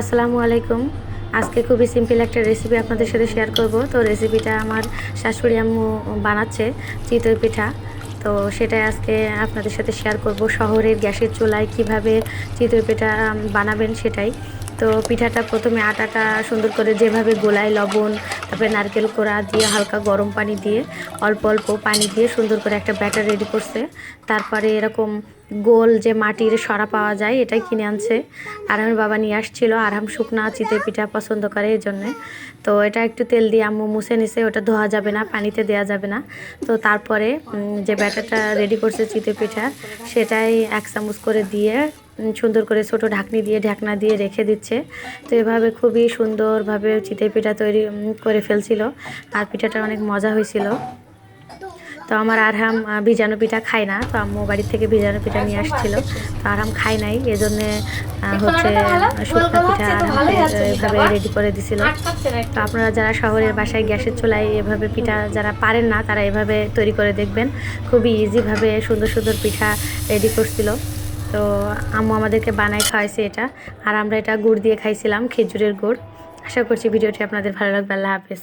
আসসালামু আলাইকুম। আজকে খুবই সিম্পল একটা রেসিপি আপনাদের সাথে শেয়ার করব। তো রেসিপিটা আমার শাশুড়ি আম্মু বানাচ্ছে চিতই পিঠা। তো সেটাই আজকে আপনাদের সাথে শেয়ার করব। শহরের গ্যাসের চুলায় কীভাবে চিতই পিঠা বানাবেন সেটাই। তো পিঠাটা প্রথমে আটাটা সুন্দর করে যেভাবে গোলায় লবণ, তারপরে নারকেল কোড়া দিয়ে হালকা গরম পানি দিয়ে, অল্প অল্প পানি দিয়ে সুন্দর করে একটা ব্যাটার রেডি করছে। তারপরে এরকম গোল যে মাটির সরা পাওয়া যায়, এটাই কিনে আনছে। আরামের বাবা নিয়ে আসছিল, আরাম শুকনা চিতে পিঠা পছন্দ করে এই জন্যে। তো এটা একটু তেল দিয়ে আম্মু মুছে নিছে, ওটা ধোয়া যাবে না, পানিতে দেওয়া যাবে না। তো তারপরে যে ব্যাটারটা রেডি করছে চিতে পিঠা, সেটাই এক চামচ করে দিয়ে সুন্দর করে ছোট ঢাকনি দিয়ে ঢাকনা দিয়ে রেখে দিচ্ছে। তো এভাবে খুবই সুন্দরভাবে চিতই পিঠা তৈরি করে ফেলছিল। আর পিঠাটা অনেক মজা হয়েছিল। তো আমার আরহাম ভিজানো পিঠা খায় না তো আম্মু বাড়ি থেকে ভিজানো পিঠা নিয়ে আসছিল। তো আরহাম খায় নাই এজন্য হচ্ছে শুকনো পিঠা এভাবে রেডি করে দিছিল। তো আপনারা যারা শহরের বাসায় গ্যাসের চুলায় এভাবে পিঠা যারা পারেন না তারা এভাবে তৈরি করে দেখবেন। খুবই ইজিভাবে সুন্দর সুন্দর পিঠা রেডি করছিল। তো আম্মু আমাদেরকে বানাই খাওয়াইছে এটা। আর আমরা এটা গুড় দিয়ে খাইছিলাম, খেজুরের গুড়। আশা করছি ভিডিওটি আপনাদের ভালো লাগবে। আল্লাহ হাফেজ।